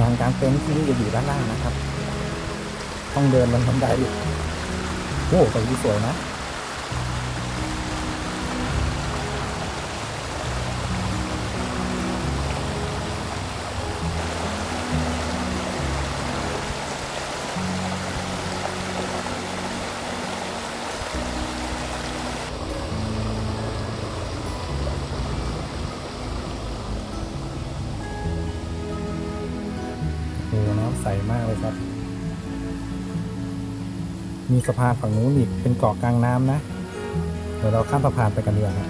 ลานกางเต็นท์ที่นี่จะอยู่ด้านล่างนะครับ ต้องเดินลงบันไดโอ้สต่วิสวยนะ ใสมากเลยครับ มีสะพานฝั่งนู้นอีกเป็นเกาะกลางน้ำนะ เดี๋ยวเราข้ามสะพานไปกันดีกว่าครับ